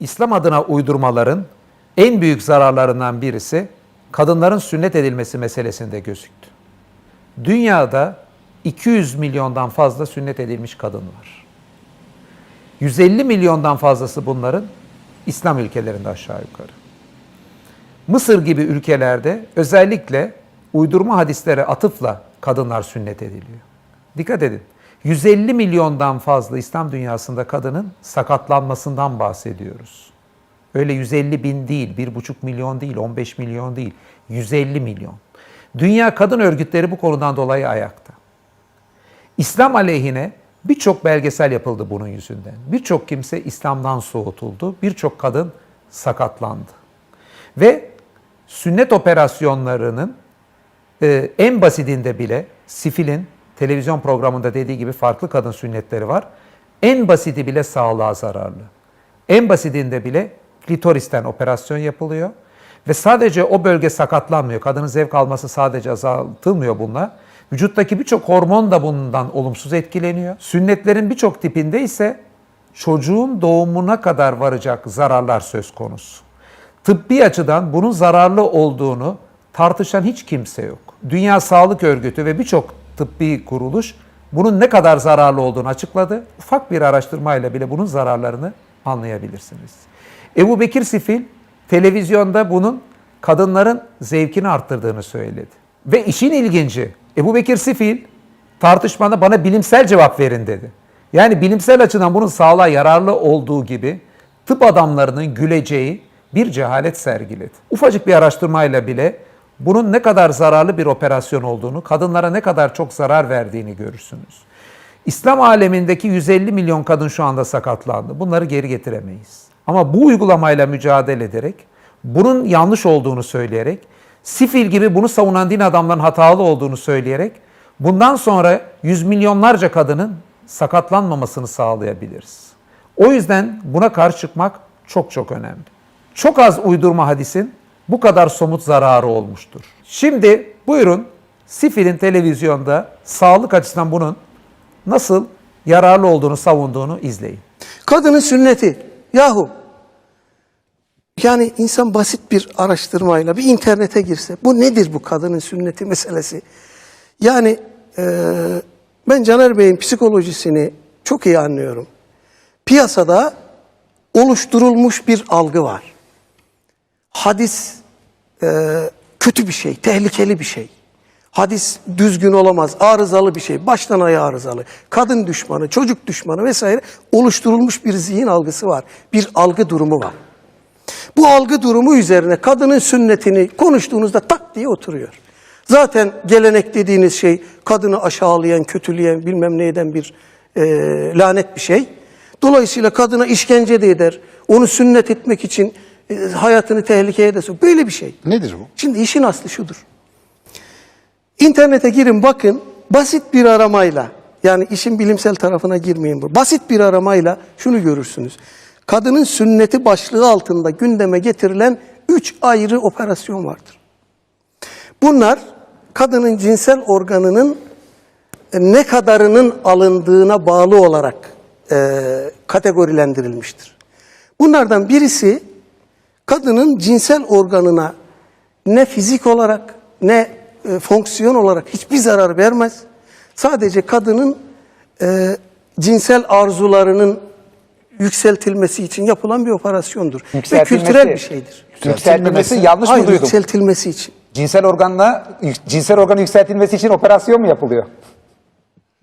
İslam adına uydurmaların en büyük zararlarından birisi kadınların sünnet edilmesi meselesinde gözüktü. Dünyada 200 milyondan fazla sünnet edilmiş kadın var. 150 milyondan fazlası bunların İslam ülkelerinde aşağı yukarı. Mısır gibi ülkelerde özellikle uydurma hadislere atıfla kadınlar sünnet ediliyor. Dikkat edin. 150 milyondan fazla İslam dünyasında kadının sakatlanmasından bahsediyoruz. Öyle 150 bin değil, 1,5 milyon değil, 15 milyon değil, 150 milyon. Dünya kadın örgütleri bu konudan dolayı ayakta. İslam aleyhine birçok belgesel yapıldı bunun yüzünden. Birçok kimse İslam'dan soğutuldu, birçok kadın sakatlandı. Ve sünnet operasyonlarının e, en basitinde bile sifilin televizyon programında dediği gibi farklı kadın sünnetleri var. En basiti bile sağlığa zararlı. En basitinde bile klitoristen operasyon yapılıyor. Ve sadece o bölge sakatlanmıyor. Kadının zevk alması sadece azaltılmıyor bununla. Vücuttaki birçok hormon da bundan olumsuz etkileniyor. Sünnetlerin birçok tipinde ise çocuğun doğumuna kadar varacak zararlar söz konusu. Tıbbi açıdan bunun zararlı olduğunu tartışan hiç kimse yok. Dünya Sağlık Örgütü ve birçok tıbbi kuruluş bunun ne kadar zararlı olduğunu açıkladı. Ufak bir araştırmayla bile bunun zararlarını anlayabilirsiniz. Ebu Bekir Sifil televizyonda bunun kadınların zevkini arttırdığını söyledi. Ve işin ilginci Ebu Bekir Sifil tartışmada bana bilimsel cevap verin dedi. Yani bilimsel açıdan bunun sağlığa yararlı olduğu gibi tıp adamlarının güleceği bir cehalet sergiledi. Ufacık bir araştırmayla bile bunun ne kadar zararlı bir operasyon olduğunu, kadınlara ne kadar çok zarar verdiğini görürsünüz. İslam alemindeki 150 milyon kadın şu anda sakatlandı. Bunları geri getiremeyiz. Ama bu uygulamayla mücadele ederek, bunun yanlış olduğunu söyleyerek, sifil gibi bunu savunan din adamların hatalı olduğunu söyleyerek, bundan sonra yüz milyonlarca kadının sakatlanmamasını sağlayabiliriz. O yüzden buna karşı çıkmak çok çok önemli. Çok az uydurma hadisin bu kadar somut zararı olmuştur. Şimdi buyurun Sifil'in televizyonda sağlık açısından bunun nasıl yararlı olduğunu savunduğunu izleyin. Kadının sünneti. Yahu. Yani insan basit bir araştırmayla bir internete girse bu nedir bu kadının sünneti meselesi? Yani e, ben Caner Bey'in psikolojisini çok iyi anlıyorum. Piyasada oluşturulmuş bir algı var. Hadis e, kötü bir şey, tehlikeli bir şey. Hadis düzgün olamaz, arızalı bir şey, baştan ayağa arızalı. Kadın düşmanı, çocuk düşmanı vesaire oluşturulmuş bir zihin algısı var. Bir algı durumu var. Bu algı durumu üzerine kadının sünnetini konuştuğunuzda tak diye oturuyor. Zaten gelenek dediğiniz şey kadını aşağılayan, kötüleyen, bilmem ne eden bir e, lanet bir şey. Dolayısıyla kadına işkence de eder. Onu sünnet etmek için e, hayatını tehlikeye de sok. Böyle bir şey. Nedir bu? Şimdi işin aslı şudur. İnternete girin bakın basit bir aramayla yani işin bilimsel tarafına girmeyin bu. Basit bir aramayla şunu görürsünüz. Kadının sünneti başlığı altında gündeme getirilen üç ayrı operasyon vardır. Bunlar kadının cinsel organının e, ne kadarının alındığına bağlı olarak e, kategorilendirilmiştir. Bunlardan birisi kadının cinsel organına ne fizik olarak ne e, fonksiyon olarak hiçbir zarar vermez. Sadece kadının e, cinsel arzularının yükseltilmesi için yapılan bir operasyondur. Ve kültürel bir şeydir. Yükseltilmesi yanlış Hayır, mı duydum? yükseltilmesi için. Cinsel organla cinsel organın yükseltilmesi için operasyon mu yapılıyor?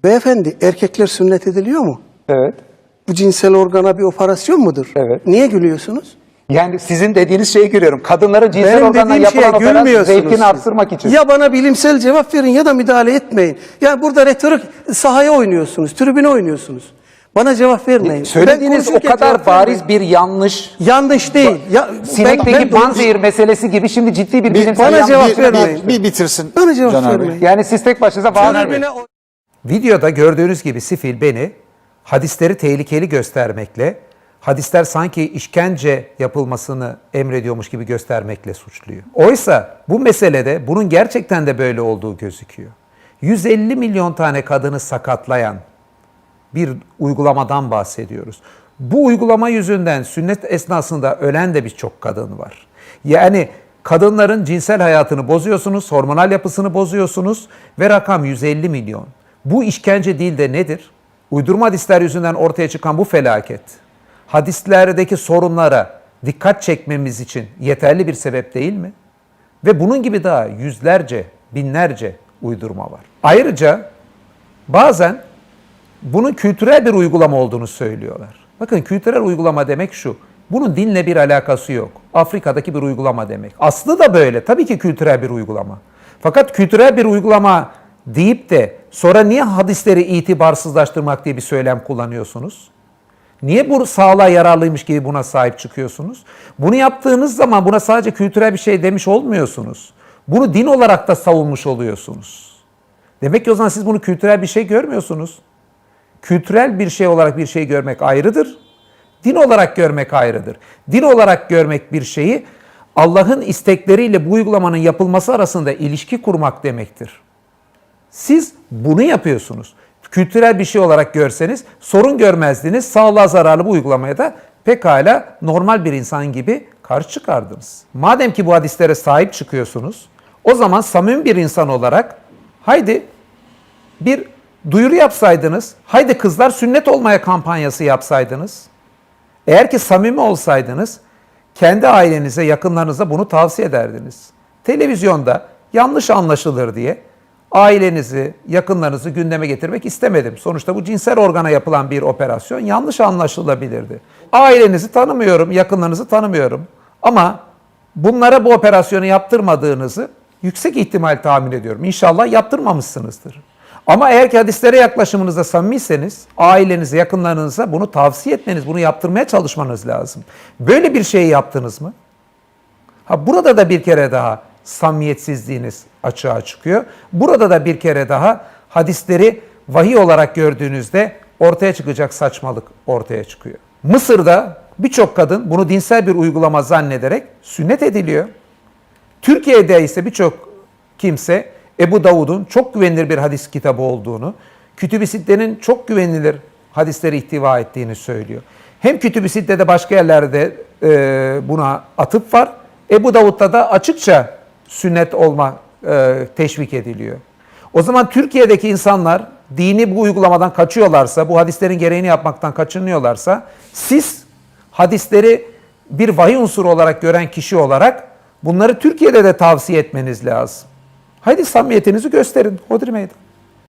Beyefendi erkekler sünnet ediliyor mu? Evet. Bu cinsel organa bir operasyon mudur? Evet. Niye gülüyorsunuz? Yani sizin dediğiniz şeyi görüyorum. Kadınların cinsel Benim organla dediğim şeye yapılan operasyon gülmüyorsunuz. zevkini arttırmak için. Ya bana bilimsel cevap verin ya da müdahale etmeyin. Yani burada retorik sahaya oynuyorsunuz, tribüne oynuyorsunuz. Bana cevap vermeyin. Söylediğiniz Ben o konuşurken kadar cevap bariz bir yanlış. Yanlış değil. Ya, Sinekteki ben- ben- panzehir meselesi gibi şimdi ciddi bir Bir- bilimsel bana yanlış. cevap bir, vermeyin. bir, bir bitirsin. Bana cevap Caner Bey. vermeyin. Yani siz tek başınıza vaat Tribüne oy- Videoda gördüğünüz gibi Sifil beni hadisleri tehlikeli göstermekle, hadisler sanki işkence yapılmasını emrediyormuş gibi göstermekle suçluyor. Oysa bu meselede bunun gerçekten de böyle olduğu gözüküyor. 150 milyon tane kadını sakatlayan bir uygulamadan bahsediyoruz. Bu uygulama yüzünden sünnet esnasında ölen de birçok kadın var. Yani kadınların cinsel hayatını bozuyorsunuz, hormonal yapısını bozuyorsunuz ve rakam 150 milyon. Bu işkence değil de nedir? Uydurma hadisler yüzünden ortaya çıkan bu felaket, hadislerdeki sorunlara dikkat çekmemiz için yeterli bir sebep değil mi? Ve bunun gibi daha yüzlerce, binlerce uydurma var. Ayrıca bazen bunun kültürel bir uygulama olduğunu söylüyorlar. Bakın kültürel uygulama demek şu. Bunun dinle bir alakası yok. Afrika'daki bir uygulama demek. Aslı da böyle. Tabii ki kültürel bir uygulama. Fakat kültürel bir uygulama deyip de sonra niye hadisleri itibarsızlaştırmak diye bir söylem kullanıyorsunuz? Niye bu sağlığa yararlıymış gibi buna sahip çıkıyorsunuz? Bunu yaptığınız zaman buna sadece kültürel bir şey demiş olmuyorsunuz. Bunu din olarak da savunmuş oluyorsunuz. Demek ki o zaman siz bunu kültürel bir şey görmüyorsunuz. Kültürel bir şey olarak bir şey görmek ayrıdır. Din olarak görmek ayrıdır. Din olarak görmek bir şeyi Allah'ın istekleriyle bu uygulamanın yapılması arasında ilişki kurmak demektir. Siz bunu yapıyorsunuz. Kültürel bir şey olarak görseniz sorun görmezdiniz. Sağlığa zararlı bu uygulamaya da pekala normal bir insan gibi karşı çıkardınız. Madem ki bu hadislere sahip çıkıyorsunuz, o zaman samimi bir insan olarak haydi bir duyuru yapsaydınız, haydi kızlar sünnet olmaya kampanyası yapsaydınız, eğer ki samimi olsaydınız, kendi ailenize, yakınlarınıza bunu tavsiye ederdiniz. Televizyonda yanlış anlaşılır diye ailenizi, yakınlarınızı gündeme getirmek istemedim. Sonuçta bu cinsel organa yapılan bir operasyon yanlış anlaşılabilirdi. Ailenizi tanımıyorum, yakınlarınızı tanımıyorum. Ama bunlara bu operasyonu yaptırmadığınızı yüksek ihtimal tahmin ediyorum. İnşallah yaptırmamışsınızdır. Ama eğer ki hadislere yaklaşımınızda samimiyseniz ailenize, yakınlarınıza bunu tavsiye etmeniz, bunu yaptırmaya çalışmanız lazım. Böyle bir şey yaptınız mı? Ha burada da bir kere daha samimiyetsizliğiniz açığa çıkıyor. Burada da bir kere daha hadisleri vahiy olarak gördüğünüzde ortaya çıkacak saçmalık ortaya çıkıyor. Mısır'da birçok kadın bunu dinsel bir uygulama zannederek sünnet ediliyor. Türkiye'de ise birçok kimse Ebu Davud'un çok güvenilir bir hadis kitabı olduğunu, Kütüb-i Sitte'nin çok güvenilir hadisleri ihtiva ettiğini söylüyor. Hem Kütüb-i Sitte'de başka yerlerde e, buna atıp var. Ebu Davud'da da açıkça sünnet olma e, teşvik ediliyor. O zaman Türkiye'deki insanlar dini bu uygulamadan kaçıyorlarsa, bu hadislerin gereğini yapmaktan kaçınıyorlarsa, siz hadisleri bir vahiy unsuru olarak gören kişi olarak bunları Türkiye'de de tavsiye etmeniz lazım. Haydi samimiyetinizi gösterin Hodri Meydan.